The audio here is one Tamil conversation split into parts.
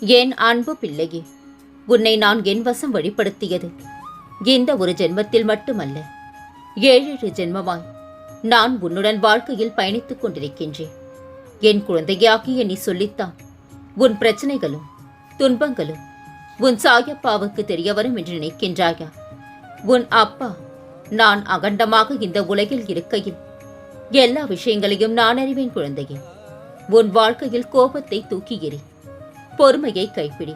என் அன்பு பிள்ளையே உன்னை நான் என் வசம் வழிப்படுத்தியது இந்த ஒரு ஜென்மத்தில் மட்டுமல்ல ஏழேழு ஜென்மமாய் நான் உன்னுடன் வாழ்க்கையில் பயணித்துக் கொண்டிருக்கின்றேன். என் குழந்தையாகிய நீ சொல்லித்தான் உன் பிரச்சனைகளும் துன்பங்களும் உன் சாயப்பாவுக்கு தெரிய வரும் என்று நினைக்கின்றாயா? உன் அப்பா நான் அகண்டமாக இந்த உலகில் இருக்கையில் எல்லா விஷயங்களையும் நான் அறிவேன் குழந்தையே. உன் வாழ்க்கையில் கோபத்தை தூக்கி எறி பொறுமையை கைப்பிடி.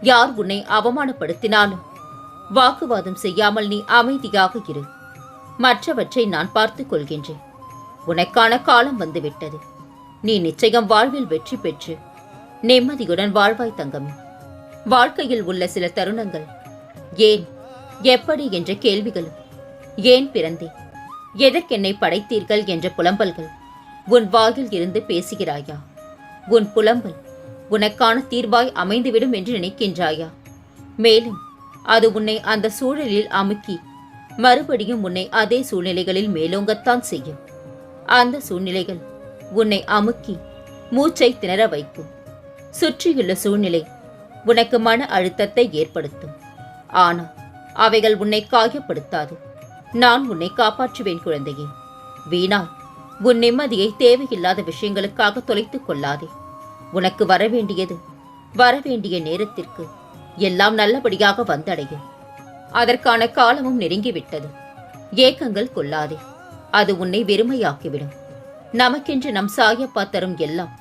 யார் உன்னை அவமானப்படுத்தினாலும் வாக்குவாதம் செய்யாமல் நீ அமைதியாக இரு. மற்றவற்றை நான் பார்த்துக் கொள்கின்றேன். உனக்கான காலம் வந்துவிட்டது. நீ நிச்சயம் வாழ்வில் வெற்றி பெற்று நிம்மதியுடன் வாழ்வாய் தங்கமே. வாழ்க்கையில் உள்ள சில தருணங்கள். ஏன் எப்படி என்ற கேள்விகளும். ஏன் பிறந்தேன் எதற்கென்னை படைத்தீர்கள் என்ற புலம்பல்கள். உன் வாயில் இருந்து பேசுகிறாயா? உன் புலம்பல் உனக்கான தீர்வாய் அமைந்துவிடும் என்று நினைக்கின்றாயா? மேலும் அது உன்னை அந்த சூழலில் அமுக்கி மறுபடியும் உன்னை அதே சூழ்நிலைகளில் மேலோங்கத்தான் செய்யும். அந்த சூழ்நிலைகள் உன்னை அமுக்கி மூச்சை திணற வைக்கும். சுற்றியுள்ள சூழ்நிலை உனக்கு மன அழுத்தத்தை ஏற்படுத்தும். ஆனால் அவைகள் உன்னை காயப்படுத்தாது. நான் உன்னை காப்பாற்றுவேன் குழந்தையே. வீணா உன் நிம்மதியை தேவையில்லாத விஷயங்களுக்காக தொலைத்துக் கொள்ளாதே. உனக்கு வரவேண்டியது. வரவேண்டிய நேரத்திற்கு எல்லாம் நல்லபடியாக வந்தடையும் அதற்கான காலமும் நெருங்கிவிட்டது. ஏக்கங்கள் கொள்ளாதே. அது உன்னை வெறுமையாக்கிவிடும். நமக்கென்று நம் சாயப்பா தரும் எல்லாம்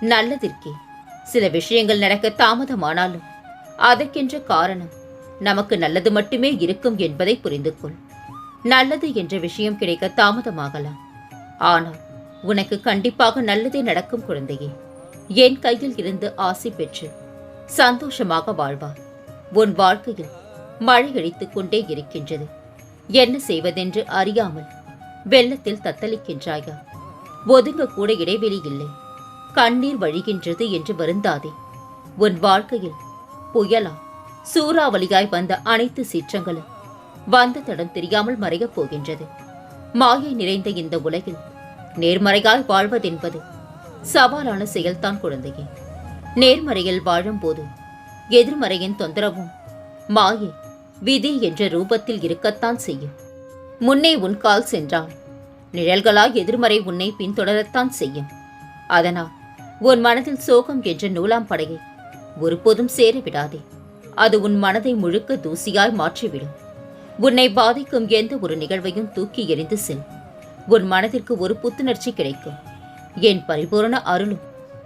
நல்லதிற்கே. சில விஷயங்கள் நடக்க தாமதமானாலும் அதற்கென்ற காரணம் நமக்கு நல்லது மட்டுமே இருக்கும் என்பதை புரிந்து கொள் நல்லது என்ற விஷயம் கிடைக்க தாமதமாகலாம். ஆனால் உனக்கு கண்டிப்பாக நல்லதே நடக்கும் குழந்தையே. என் கையில் இருந்து ஆசை பெற்று சந்தோஷமாக வாழ்வார். உன் வாழ்க்கையில் மழை அடித்துக் கொண்டே இருக்கின்றது. என்ன செய்வதென்று அறியாமல் வெள்ளத்தில் தத்தளிக்கின்றாயா? ஒதுங்கக்கூட இடைவெளி இல்லை. கண்ணீர் வழிகின்றது என்று வருந்தாதே. உன் வாழ்க்கையில் புயலா சூறாவளியாய் வந்த அனைத்து சீற்றங்களும் வந்த தடம் தெரியாமல் மறையப் போகின்றது. மாயை நிறைந்த இந்த உலகில் நேர்மறையாய் வாழ்வதென்பது சவாலான செயல்தான் குழந்தையே. நேர்மறையில் வாழும்போது எதிர்மறையின் தொந்தரவும் மாயை விதி என்ற ரூபத்தில் இருக்கத்தான் செய்யும். முன்னே உன் கால் சென்றால் நிழல்களாய் எதிர்மறை உன்னை பின்தொடரத்தான் செய்யும். அதனால் உன் மனதில் சோகம் என்ற நூலாம் படையை ஒருபோதும் சேரவிடாதே. அது உன் மனதை முழுக்க தூசியாய் மாற்றிவிடும். உன்னை பாதிக்கும் எந்த ஒரு நிகழ்வையும் தூக்கி எறிந்து செல். உன் மனதிற்கு ஒரு புத்துணர்ச்சி கிடைக்கும். என் பரிபூரண அருளும்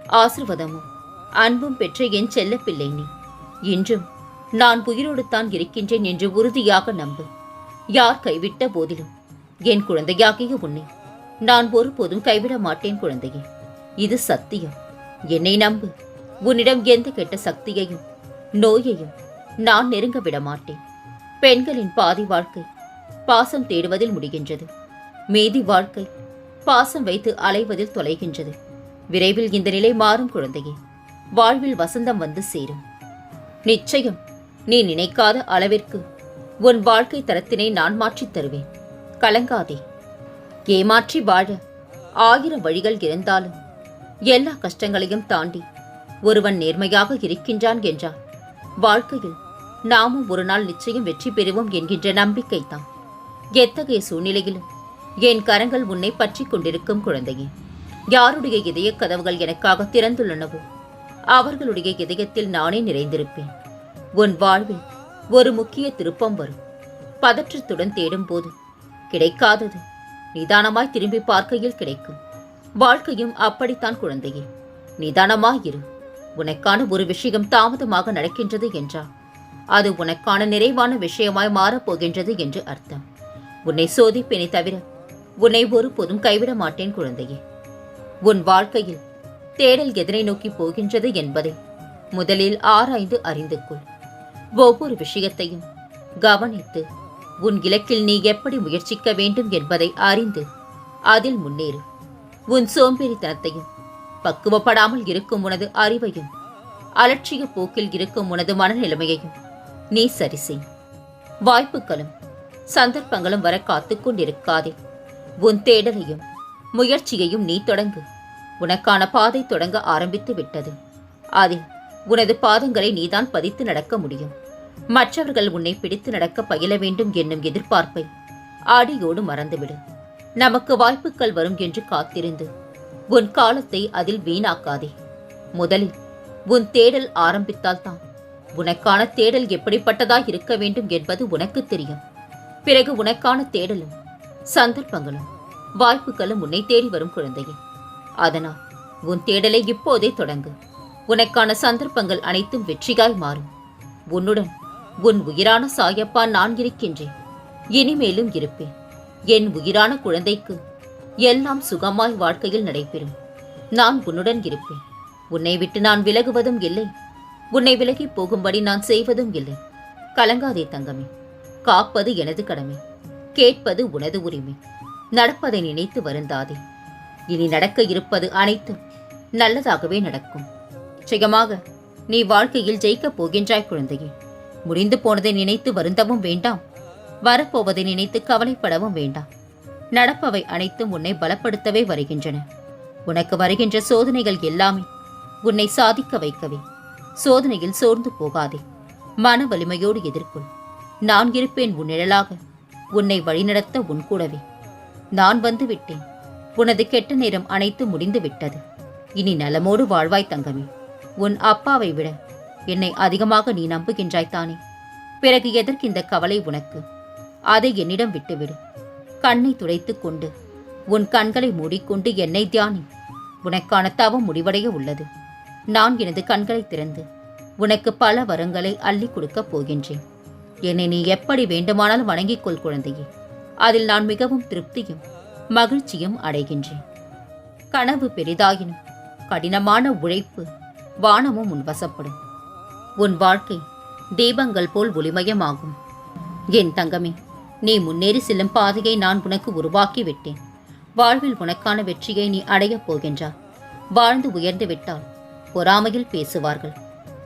ஆசிர்வாதமும் அன்பும் பெற்ற என் செல்ல பிள்ளை நீ. இன்றும் நான் உயிரோடு தான் இருக்கின்றேன் என்று உறுதியாக நம்பு. யார் கைவிட்ட போதிலும் என் குழந்தையாகிய உன்னை நான் ஒருபோதும் கைவிட மாட்டேன் குழந்தையே. இது சத்தியம். என்னை நம்பு. உன்னிடம் எந்த கெட்ட சக்தியையும் நோயையும் நான் நெருங்க விட மாட்டேன். பெண்களின் பாதி வாழ்க்கை பாசம் தேடுவதில் முடிகின்றது. மீதி வாழ்க்கை பாசம் வைத்து அலைவதில் தொலைகின்றது. விரைவில் இந்த நிலை மாறும் குழந்தையே. வாழ்வில் வசந்தம் வந்து சேரும். நிச்சயம் நீ நினைக்காத அளவிற்கு உன் வாழ்க்கை தரத்தினை நான் மாற்றித் தருவேன். கலங்காதே. ஏமாற்றி வாழ ஆயிரம் வழிகள் இருந்தாலும் எல்லா கஷ்டங்களையும் தாண்டி ஒருவன் நேர்மையாக இருக்கின்றான் என்றார் வாழ்க்கையில் நாமும் ஒரு நாள் நிச்சயம் வெற்றி பெறுவோம் என்கின்ற நம்பிக்கைதான். எத்தகைய சூழ்நிலையிலும் என் கரங்கள் உன்னை பற்றி கொண்டிருக்கும் குழந்தையே. யாருடைய இதய கதவுகள் எனக்காக திறந்துள்ளனவோ அவர்களுடைய இதயத்தில் நானே நிறைந்திருப்பேன். உன் வாழ்வில் ஒரு முக்கிய திருப்பம் வரும். பதற்றத்துடன் தேடும்போது கிடைக்காதது நிதானமாய் திரும்பி பார்க்கையில் கிடைக்கும். வாழ்க்கையும் அப்படித்தான் குழந்தையே. நிதானமாயிரு உனக்கான ஒரு விஷயம் தாமதமாக நடக்கின்றது என்றால் அது உனக்கான நிறைவான விஷயமாய் மாறப்போகின்றது என்று அர்த்தம். உன்னை சோதிப்பேனே தவிர உன்னை ஒருபோதும் கைவிட மாட்டேன் குழந்தையே. உன் வாழ்க்கையில் தேடல் எதனை நோக்கி போகின்றது என்பதை முதலில் ஆராய்ந்து அறிந்து கொள். ஒவ்வொரு விஷயத்தையும் கவனித்து உன் இலக்கில் நீ எப்படி முயற்சிக்க வேண்டும் என்பதை அறிந்து அதில் முன்னேறு. உன் சோம்பேறித்தனத்தையும் பக்குவப்படாமல் இருக்கும் உனது அறிவையும் அலட்சிய போக்கில் இருக்கும் உனது மனநிலைமையையும் நீ சரி செய். வாய்ப்புகளும் சந்தர்ப்பங்களும் வர காத்துக்கொண்டிருக்காதே கொண்டிருக்காதே. உன் தேடலையும் முயற்சியையும் நீ தொடங்கு. உனக்கான பாதை தொடங்க ஆரம்பித்து விட்டது. அதில் உனது பாதங்களை நீதான் பதித்து நடக்க முடியும். மற்றவர்கள் உன்னை பிடித்து நடக்க பயில வேண்டும் என்னும் எதிர்பார்ப்பை அடியோடு மறந்துவிடு. நமக்கு வாய்ப்புகள் வரும் என்று காத்திருந்து உன் காலத்தை அதில் வீணாக்காதே. முதலில் உன் தேடல் ஆரம்பித்தால்தான் உனக்கான தேடல் எப்படிப்பட்டதாய் இருக்க வேண்டும் என்பது உனக்கு தெரியும். பிறகு உனக்கான தேடலும் சந்தர்ப்பங்களும் வாய்ப்புகளும் உன்னை தேடி வரும் குழந்தையே. அதனால் உன் தேடலை இப்போதே தொடங்கு. உனக்கான சந்தர்ப்பங்கள் அனைத்தும் வெற்றிகாய் மாறும். உன்னுடன் உன் உயிரான சாயப்பா நான் இருக்கின்றேன். இனிமேலும் இருப்பேன். என் உயிரான குழந்தைக்கு எல்லாம் சுகமாய் வாழ்க்கையில் நடைபெறும். நான் உன்னுடன் இருப்பேன். உன்னை விட்டு நான் விலகுவதும் இல்லை. உன்னை விலகி போகும்படி நான் செய்வதும் இல்லை. கலங்காதே தங்கமே. காப்பது எனது கடமை. கேட்பது உனது உரிமை. நடப்பதை நினைத்து வருந்தாதே. இனி நடக்க இருப்பது அனைத்தும் நல்லதாகவே நடக்கும். நிச்சயமாக நீ வாழ்க்கையில் ஜெயிக்கப் போகின்றாய் குழந்தையே. முடிந்து போனதை நினைத்து வருந்தவும் வேண்டாம். வரப்போவதை நினைத்து கவலைப்படவும் வேண்டாம். நடப்பவை அனைத்தும் உன்னை பலப்படுத்தவே வருகின்றன. உனக்கு வருகின்ற சோதனைகள் எல்லாமே உன்னை சாதிக்க வைக்கவே. சோதனையில் சோர்ந்து போகாதே. மன வலிமையோடு எதிர்கொள். நான் இருப்பேன் உன் நிழலாக. உன்னை வழிநடத்த உன் கூடவே. நான் வந்து விட்டேன் உனது கெட்ட நேரம் அனைத்து முடிந்து விட்டது. இனி நலமோடு வாழ்வாய் தங்கமே. உன் அப்பாவை விட என்னை அதிகமாக நீ நம்புகின்றாய் தானே. பிறகு எதற்கு இந்த கவலை உனக்கு? அதை என்னிடம் விட்டுவிடு. கண்ணை துடைத்துக் கொண்டு உன் கண்களை மூடிக்கொண்டு என்னை தியானி. உனக்கான தவம் முடிவடைய உள்ளது. நான் எனது கண்களை திறந்து உனக்கு பல வரங்களை அள்ளி கொடுக்கப் போகின்றேன். என்னை நீ எப்படி வேண்டுமானாலும் வணங்கிக் கொள் குழந்தையே. அதில் நான் மிகவும் திருப்தியும் மகிழ்ச்சியும் அடைகின்றேன். கனவு பெரிதாயினும் கடினமான உழைப்பு வானமும் உன் வசப்படும். உன் வாழ்க்கை தீபங்கள் போல் ஒளிமயமாகும். என் தங்கமே நீ முன்னேறி செல்லும் பாதையை நான் உனக்கு உருவாக்கி விட்டேன். வாழ்வில் உனக்கான வெற்றியை நீ அடையப் போகின்றாய். வாழ்ந்து உயர்ந்து விட்டால் பொறாமையில் பேசுவார்கள்.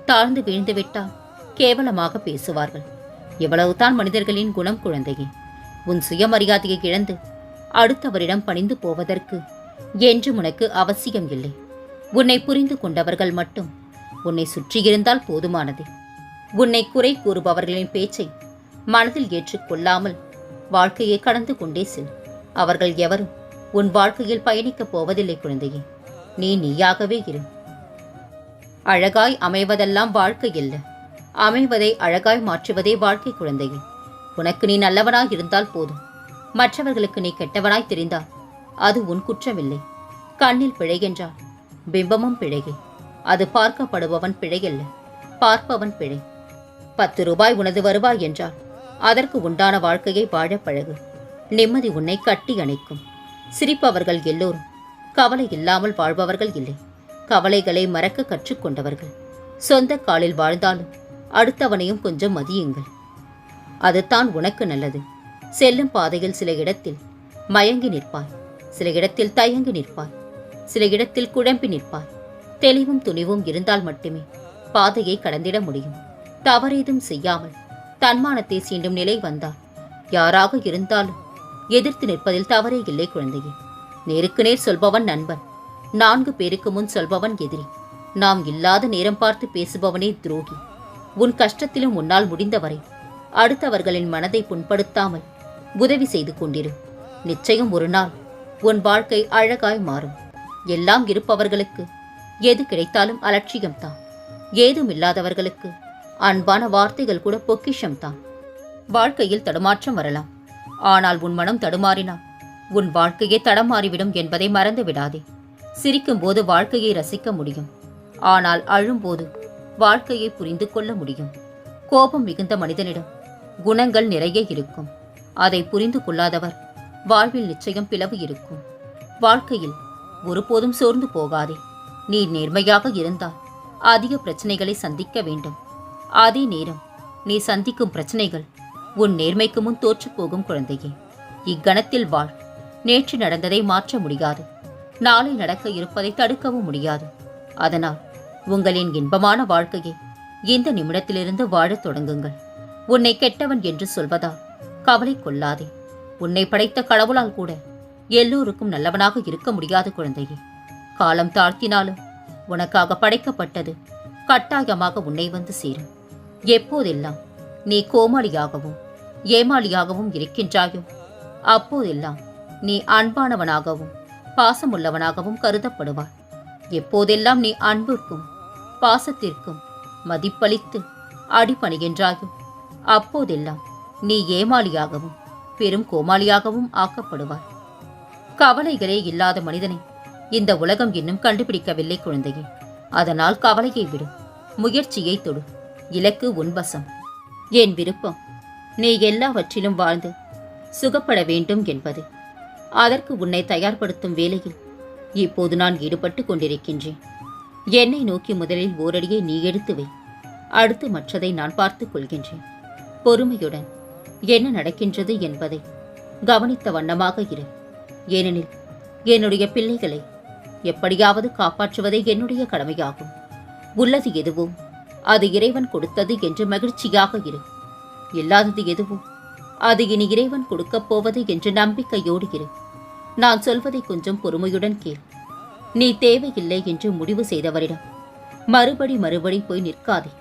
தாழ்ந்து வீழ்ந்து விட்டால் கேவலமாக பேசுவார்கள். எவ்வளவுதான் மனிதர்களின் குணம் குழந்தையே. உன் சுயமரியாதையை இழந்து அடுத்தவரிடம் பணிந்து போவதற்கு என்றும் உனக்கு அவசியம் இல்லை. உன்னை புரிந்து கொண்டவர்கள் மட்டும் உன்னை சுற்றியிருந்தால் போதுமானது. உன்னை குறை கூறுபவர்களின் பேச்சை மனதில் ஏற்றுக்கொள்ளாமல் வாழ்க்கையை கடந்து கொண்டே செல். அவர்கள் எவரும் உன் வாழ்க்கையில் பயணிக்கப் போவதில்லை குழந்தையே. நீ நீயாகவே இரு. அழகாய் அமைவதெல்லாம் வாழ்க்கை இல்லை அமைவதை அழகாய் மாற்றுவதே வாழ்க்கை குழந்தையே. உனக்கு நீ நல்லவனாய் இருந்தால் போதும். மற்றவர்களுக்கு நீ கெட்டவனாய் தெரிந்தால் அது உன் குற்றமில்லை. கண்ணில் பிழை என்றால் பிம்பமும் பிழையே. அது பார்க்கப்படுபவன் பிழையல்ல. பார்ப்பவன் பிழை. பத்து ரூபாய் உனது வருவாய் என்றால் அதற்கு உண்டான வாழ்க்கையை வாழ பழகு. நிம்மதி உன்னை கட்டி அணைக்கும். சிரிப்பவர்கள் எல்லோரும் கவலை இல்லாமல் வாழ்பவர்கள் இல்லை. கவலைகளை மறக்க கற்றுக்கொண்டவர்கள் சொந்த காலில் வாழ்ந்தாலும் அடுத்தவனையும் கொஞ்சம் மதியுங்கள். அதுதான் உனக்கு நல்லது. செல்லும் பாதையில் சில இடத்தில் மயங்கி நிற்பாய். சில இடத்தில் தயங்கி நிற்பாய். சில இடத்தில் குழம்பி நிற்பாய். தெளிவும் துணிவும் இருந்தால் மட்டுமே பாதையை கடந்திட முடியும். தவறேதும் செய்யாமல் தன்மானத்தை சீண்டும் நிலை வந்தால் யாராக இருந்தாலும் எதிர்த்து நிற்பதில் தவறே இல்லை குழந்தையே. நேருக்கு நேர் சொல்பவன் நண்பன். நான்கு பேருக்கு முன் சொல்பவன் எதிரி. நாம் இல்லாத நேரம் பார்த்து பேசுபவனே துரோகி. உன் கஷ்டத்திலும் உன்னால் முடிந்தவரை அடுத்தவர்களின் மனதை புண்படுத்தாமல் உதவி செய்து கொண்டிரு. நிச்சயம் ஒரு நாள் உன் வாழ்க்கை அழகாய் மாறும். எல்லாம் இருப்பவர்களுக்கு எது கிடைத்தாலும் அலட்சியம்தான். ஏதும் இல்லாதவர்களுக்கு அன்பான வார்த்தைகள் கூட பொக்கிஷம்தான். வாழ்க்கையில் தடுமாற்றம் வரலாம். ஆனால் உன் மனம் தடுமாறினால் உன் வாழ்க்கையே தடமாறிவிடும் என்பதை மறந்து விடாதே சிரிக்கும்போது வாழ்க்கையை ரசிக்க முடியும். ஆனால் அழும்போது வாழ்க்கையை புரிந்து கொள்ள முடியும். கோபம் மிகுந்த மனிதனிடம் குணங்கள் நிறைய இருக்கும். அதை புரிந்து கொள்ளாதவர் வாழ்வில் நிச்சயம் பிளவு இருக்கும். வாழ்க்கையில் ஒருபோதும் சோர்ந்து போகாதே. நீ நேர்மையாக இருந்தால் அதிக பிரச்சனைகளை சந்திக்க வேண்டும். அதே நேரம் நீ சந்திக்கும் பிரச்சனைகள் உன் நேர்மைக்கு முன் தோற்றுப்போகும் குழந்தையே. இக்கணத்தில் வாழ். நேற்று நடந்ததை மாற்ற முடியாது. நாளை நடக்க இருப்பதை தடுக்கவும் முடியாது. அதனால் உங்களின் இன்பமான வாழ்க்கையை இந்த நிமிடத்திலிருந்து வாழத் தொடங்குங்கள். உன்னை கெட்டவன் என்று சொல்வதால் கவலை கொள்ளாதே. உன்னை படைத்த கடவுளால் கூட எல்லோருக்கும் நல்லவனாக இருக்க முடியாது குழந்தையே. காலம் தாழ்த்தினாலும் உனக்காக படைக்கப்பட்டது கட்டாயமாக உன்னை வந்து சேரும். எப்போதெல்லாம் நீ கோமாளியாகவும் ஏமாளியாகவும் இருக்கின்றாயோ அப்போதெல்லாம் நீ அன்பானவனாகவும் பாசமுள்ளவனாகவும் கருதப்படுவாய். எப்போதெல்லாம் நீ அன்பிற்கும் பாசத்திற்கும் மதிப்பளித்து அடிபணிகின்றாயும் அப்போதெல்லாம் நீ ஏமாளியாகவும் பெரும் கோமாளியாகவும் ஆக்கப்படுவாய். கவலைகளே இல்லாத மனிதனை இந்த உலகம் இன்னும் கண்டுபிடிக்கவில்லை குழந்தையே. அதனால் கவலையை விடு முயற்சியை தொடு இலக்கு உன்வசம் என் விருப்பம் நீ எல்லாவற்றிலும் வாழ்ந்து சுகப்பட வேண்டும் என்பது. அதற்கு உன்னை தயார்படுத்தும் வேலையில் இப்போது நான் ஈடுபட்டு கொண்டிருக்கின்றேன். என்னை நோக்கி முதலில் ஓரடியை நீ எடுத்து வை. அடுத்து மற்றதை நான் பார்த்துக் கொள்கின்றேன். பொறுமையுடன் என்ன நடக்கின்றது என்பதை கவனித்த வண்ணமாக இரு. ஏனெனில் என்னுடைய பிள்ளைகளை எப்படியாவது காப்பாற்றுவதே என்னுடைய கடமையாகும். உள்ளது எதுவோ அது இறைவன் கொடுத்தது என்று மகிழ்ச்சியாக இரு. இல்லாதது எதுவோ அது இனி இறைவன் கொடுக்கப் போவது என்று நம்பிக்கையோடு இரு. நான் சொல்வதை கொஞ்சம் பொறுமையுடன் கேள். நீ தேவையில்லை என்று முடிவு செய்தவரிடம் மறுபடி மறுபடி போய் நிற்காதே.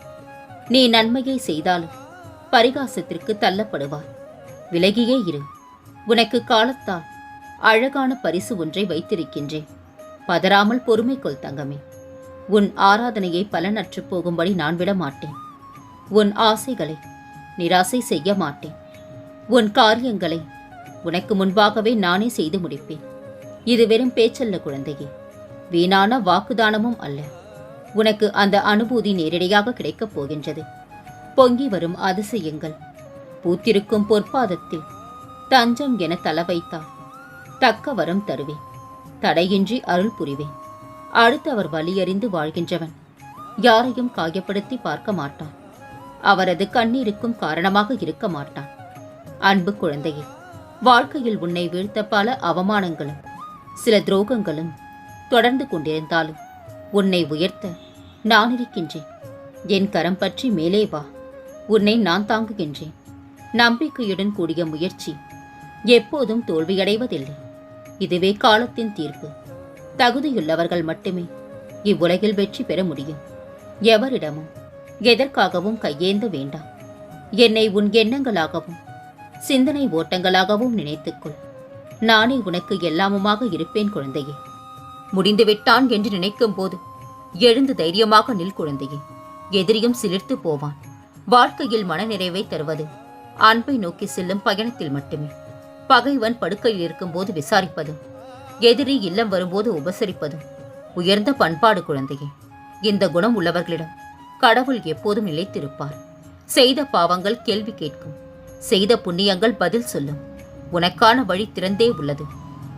நீ நன்மையை செய்தாலும் பரிகாசத்திற்கு தள்ளப்படுவார் விலகியே இரு. உனக்கு காலத்தால் அழகான பரிசு ஒன்றை வைத்திருக்கின்றேன். பதறாமல் பொறுமை கொள் தங்கமே. உன் ஆராதனையை பலனற்று போகும்படி நான் விட மாட்டேன் உன் ஆசைகளை நிராசை செய்ய மாட்டேன். உன் காரியங்களை உனக்கு முன்பாகவே நானே செய்து முடிப்பேன். இது வெறும் பேச்சல்ல குழந்தையே. வீணான வாக்குதானமும் அல்ல. உனக்கு அந்த அனுபூதி நேரடியாக கிடைக்கப் போகின்றது. பொங்கி வரும் அதிசயங்கள். பூத்திருக்கும் பொற்பாதத்தில் தஞ்சம் என தல வைத்தால் தக்க வரம் தருவேன். தடையின்றி அருள் புரிவேன். அடுத்தவர் வலியறிந்து வாழ்கின்றவன். யாரையும் காயப்படுத்தி பார்க்க மாட்டான். அவரது கண்ணீருக்கும் காரணமாக இருக்க மாட்டான். அன்பு குழந்தையே வாழ்க்கையில் உன்னை வீழ்த்த பல அவமானங்களும் சில துரோகங்களும் தொடர்ந்து கொண்டிருந்தாலும் உன்னை உயர்த்த நான் இருக்கின்றேன். என் கரம் பற்றி மேலே வா. உன்னை நான் தாங்குகின்றேன். நம்பிக்கையுடன் கூடிய முயற்சி எப்போதும் தோல்வியடைவதில்லை. இதுவே காலத்தின் தீர்ப்பு. தகுதியுள்ளவர்கள் மட்டுமே இவ்வுலகில் வெற்றி பெற முடியும். எவரிடமும் எதற்காகவும் கையேந்த வேண்டாம். என்னை உன் எண்ணங்களாகவும் சிந்தனை ஓட்டங்களாகவும் நினைத்துக்கொள். நானே உனக்கு எல்லாமுமாக இருப்பேன் குழந்தையே. முடிந்துவிட்டான் என்று நினைக்கும் போது எழுந்து தைரியமாக நில் குழந்தையே. எதிரியும் சிலிர்த்து போவான். வாழ்க்கையில் மனநிறைவை தருவது அன்பை நோக்கி செல்லும் பயணத்தில் மட்டுமே. பகைவன் படுக்கையில் இருக்கும்போது விசாரிப்பதும் எதிரி இல்லம் வரும்போது உபசரிப்பதும் உயர்ந்த பண்பாடு குழந்தையே. இந்த குணம் உள்ளவர்களிடம் கடவுள் எப்போதும் நிலைத்திருப்பார். செய்த பாவங்கள் கேள்வி கேட்கும். செய்த புண்ணியங்கள் பதில் சொல்லும். உனக்கான வழி திறந்தே உள்ளது.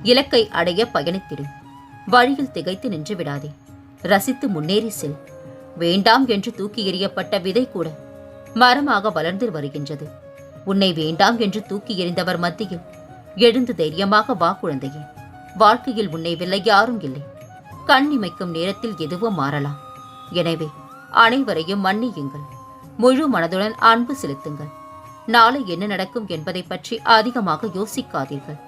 இலக்கை அடைய பயணித்திடு. வழியில் திகைத்து நின்று விடாதே. ரசித்து முன்னேறி செல். வேண்டாம் என்று தூக்கி எறியப்பட்ட விதை கூட மரமாக வளர்ந்து வருகின்றது. உன்னை வேண்டாம் என்று தூக்கி எறிந்தவர் மத்தியில் எழுந்து தைரியமாக வா குழந்தையே. வாழ்க்கையில் உன்னை வெல்ல யாரும் இல்லை. கண் இமைக்கும் நேரத்தில் எதுவும் மாறலாம். எனவே அனைவரையும் மன்னியுங்கள். முழு மனதுடன் அன்பு செலுத்துங்கள். நாளை என்ன நடக்கும் என்பதை பற்றி அதிகமாக யோசிக்காதீர்கள்.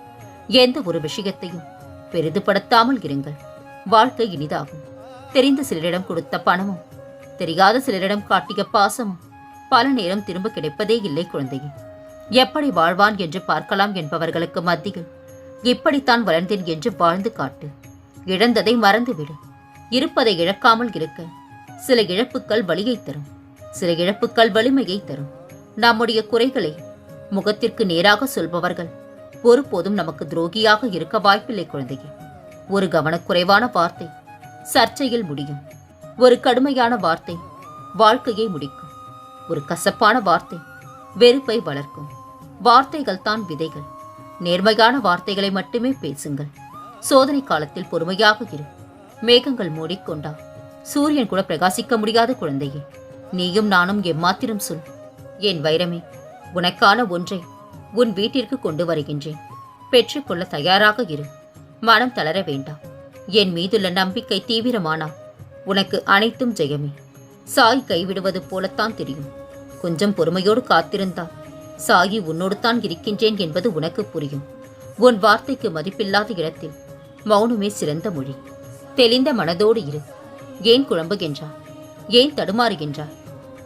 எந்த ஒரு விஷயத்தையும் பெரிதுபடுத்தாமல் இருங்கள். வாழ்க்கை இனிதாகும். தெரிந்த சிலரிடம் கொடுத்த பணமும் தெரியாத சிலரிடம் காட்டிய பாசமும் பல நேரம் திரும்ப கிடைப்பதே இல்லை குழந்தையே. எப்படி வாழ்வான் என்று பார்க்கலாம் என்பவர்களுக்கு மத்தியில் இப்படித்தான் வளர்ந்தேன் என்று வாழ்ந்து காட்டு. இழந்ததை மறந்துவிடு. இருப்பதை இழக்காமல் இருக்க. சில இழப்புக்கள் வலியை தரும். சில இழப்புக்கள் வலிமையை தரும். நம்முடைய குறைகளை முகத்திற்கு நேராக சொல்பவர்கள் ஒருபோதும் நமக்கு துரோகியாக இருக்க வாய்ப்பில்லை குழந்தையே. ஒரு கவனக்குறைவான வார்த்தை சர்ச்சையில் முடியும். ஒரு கடுமையான வார்த்தை வாழ்க்கையை முடிக்கும். ஒரு கசப்பான வார்த்தை வெறுப்பை வளர்க்கும். வார்த்தைகள் தான் விதைகள். நேர்மையான வார்த்தைகளை மட்டுமே பேசுங்கள். சோதனை காலத்தில் பொறுமையாக இரு. மேகங்கள் மூடிக்கொண்டால் சூரியன் கூட பிரகாசிக்க முடியாத குழந்தையே. நீயும் நானும் எம்மாத்திரம் சொல். என் வைரமே உனக்கான ஒன்றை. உன் வீட்டிற்கு கொண்டு வருகின்றேன். பெற்றுக்கொள்ள தயாராக இரு. மனம் தளர வேண்டாம். என் மீதுள்ள நம்பிக்கை தீவிரமானால் உனக்கு அனைத்தும் ஜெயமே. சாய் கைவிடுவது போலத்தான் தெரியும். கொஞ்சம் பொறுமையோடு காத்திருந்தால். சாயி உன்னோடு தான் இருக்கின்றேன் என்பது உனக்கு புரியும். உன் வார்த்தைக்கு மதிப்பில்லாத இடத்தில். மௌனமே சிறந்த மொழி. தெளிந்த மனதோடு இரு. ஏன் குழம்புகின்றார் ஏன் தடுமாறுகின்றார்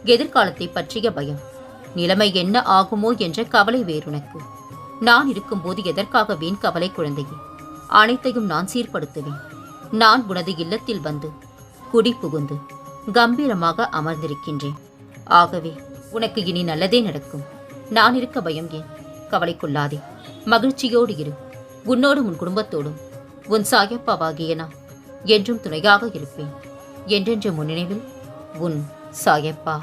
எதிர்காலத்தை பற்றிய பயம். நிலைமை என்ன ஆகுமோ என்ற கவலை வேறுனக்கு. நான் இருக்கும்போது எதற்காக வீண் கவலை குழந்தையே? அனைத்தையும் நான் சீர்படுத்துவேன். நான் உனது இல்லத்தில் வந்து குடி புகுந்து கம்பீரமாக அமர்ந்திருக்கின்றேன். ஆகவே உனக்கு இனி நல்லதே நடக்கும். நான் இருக்க பயம் ஏன்? கவலைக்குள்ளாதே மகிழ்ச்சியோடு இரு. உன்னோடும் உன் குடும்பத்தோடும் உன் சாயப்பாவாகிய நான் என்றும் துணையாக இருப்பேன். என்றென்ற முன்னினைவில் உன் சாயப்பா.